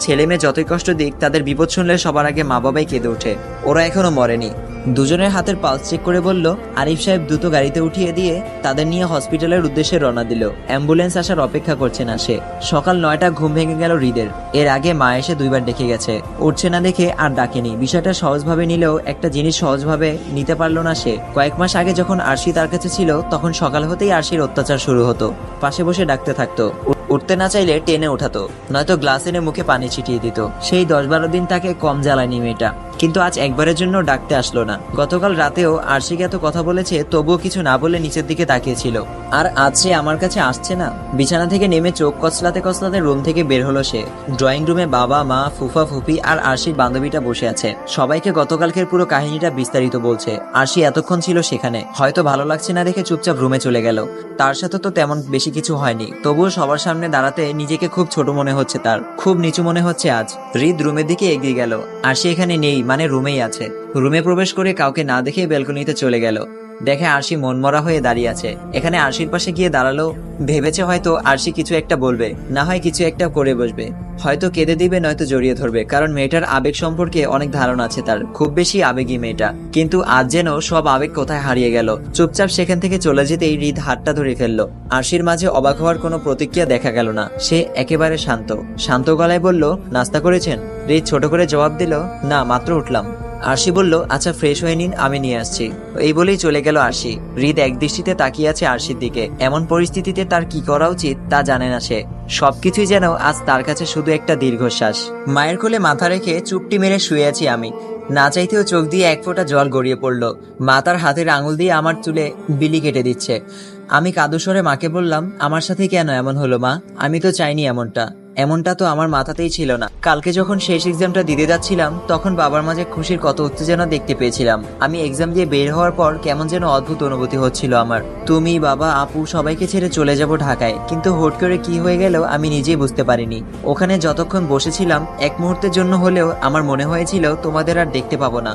ছেলে মেয়ে যতই কষ্ট দিক, তাদের বিপদ শুনলে সবার আগে মা বাবাই কেঁদে ওঠে। ওরা এখনও মরেনি। দুজনের হাতের পালস চেক করে বলল, আরিফ সাহেব দ্রুত গাড়িতে উঠিয়ে দিয়ে তাদের নিয়ে হসপিটালের উদ্দেশ্যে রওনা দিল। অ্যাম্বুলেন্স আসার অপেক্ষা করছে না সে। সকাল নয়টা ঘুম ভেঙে গেল হৃদের। এর আগে মা এসে দুইবার ডেকে গেছে। উঠছে না দেখে আর ডাকেনি। বিষয়টা সহজভাবে নিলেও একটা জিনিস সহজভাবে নিতে পারল না সে। কয়েক মাস আগে যখন আরশি তার কাছে ছিল, তখন সকাল হতেই আরশির অত্যাচার শুরু হতো। পাশে বসে ডাকতে থাকতো। উঠতে না চাইলে টেনে ওঠাতো, নয়তো গ্লাস এনে মুখে পানি ছিটিয়ে দিত। সেই দশ বারো দিন তাকে কম জ্বালায়নি মেয়েটা। কিন্তু আজ একবারের জন্য ডাকতে আসলো না। গতকাল রাতেও আরশিকে এত কথা বলেছে, তবুও কিছু না বলে নিচের দিকে তাকিয়েছিল। আর আজ সে আমার কাছে আসছে না? বিছানা থেকে নেমে চোখ কচলাতে কচলাতে রুম থেকে বের হলো সে। ড্রয়িং রুমে বাবা, মা, ফুফা ফুফি আর আরশির বান্ধবীটা বসে আছে। সবাইকে গতকালকের পুরো কাহিনীটা বিস্তারিত বলছে। আরশি এতক্ষণ ছিল সেখানে। হয়তো ভালো লাগছে না দেখে চুপচাপ রুমে চলে গেল। তার সাথে তো তেমন বেশি কিছু হয়নি। তবুও সবার সামনে দাঁড়াতে নিজেকে খুব ছোট মনে হচ্ছে তার। খুব নিচু মনে হচ্ছে আজ। হৃদ রুমের দিকে এগিয়ে গেল। আর সে এখানে নেই মানে রুমেই আছে। রুমে প্রবেশ করে কাউকে না দেখে ব্যালকনিতে চলে গেল। দেখে আরশি মনমরা হয়ে দাঁড়িয়ে আছে। এখানে আরশির পাশে গিয়ে দাঁড়াল ভেবেছে হয়তো আরশি কিছু একটা বলবে, না হয় কিছু একটা করে বসবে। হয়তো কেঁদে দিবে, নয়তো জড়িয়ে ধরবে, কারণ মেয়েটার আবেগ সম্পর্কে অনেক ধারণা আছে তার, খুব বেশি আবেগী মেয়েটা। কিন্তু আজ যেন সব আবেগ কোথায় হারিয়ে গেল। চুপচাপ সেখান থেকে চলে যেতেই হৃদ হাতটা ধরে ফেলল। আরশির মাঝে অবাক হওয়ার কোনো প্রতিক্রিয়া দেখা গেল না। সে একেবারে শান্ত। শান্ত গলায় বলল, নাস্তা করেছেন? রিদ ছোট করে জবাব দিল, না, মাত্র উঠলাম। আরশি বলল আচ্ছা ফ্রেশ হয়ে নিন, আমি নিয়ে আসছি। এই বলেই চলে গেল আরশি। হৃদ একদৃষ্টিতে তাকিয়ে আছে আরশির দিকে। এমন পরিস্থিতিতে তার কি করা উচিত, তা জানে না সে। সবকিছুই যেন আজ তার কাছে শুধু একটা দীর্ঘশ্বাস। মায়ের কোলে মাথা রেখে চুপটি মেরে শুয়ে আছি আমি। না চাইতেও চোখ দিয়ে এক ফোঁটা জল গড়িয়ে পড়ল। মা তার হাতের আঙুল দিয়ে আমার চুলে বিলি কেটে দিচ্ছে। আমি কাদুস্বরে মাকে বললাম, আমার সাথে কেন এমন হলো মা? আমি তো চাইনি এমনটা। এমনটা তো আমার মাথাতেই ছিল না। কালকে যখন শেষ এক্সামটা দিতে যাচ্ছিলাম, তখন বাবার মাঝে খুশির কত উত্তেজনা দেখতে পেয়েছিলাম। আমি এক্সাম দিয়ে বের হওয়ার পর কেমন যেন অদ্ভুত অনুভূতি হচ্ছিল আমার। তুমি, বাবা, আপু সবাইকে ছেড়ে চলে যাব ঢাকায়, কিন্তু হুট করে কি হয়ে গেল আমি নিজেই বুঝতে পারিনি। ওখানে যতক্ষণ বসেছিলাম, এক মুহূর্তের জন্য হলেও আমার মনে হয়েছিল, তোমাদের আর দেখতে পাবো না।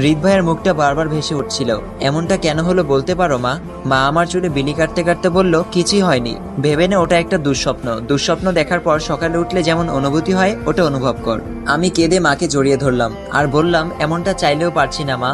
হৃদ ভাইয়ের মুখটা বারবার ভেসে উঠছিল। এমনটা কেন হলো বলতে পারো মা? মা আমার চুলে বিলি কাটতে কাটতে বলল, কিছুই হয়নি। ভেবে নে, ওটা একটা দুঃস্বপ্ন। দুঃস্বপ্ন দেখার পর সকালে উঠলে যেমন অনুভূতি হয়, ওটা অনুভব কর। আমি কেঁদে মাকে জড়িয়ে ধরলাম, আর বললাম, এমনটা চাইলেও পারছি না, মা।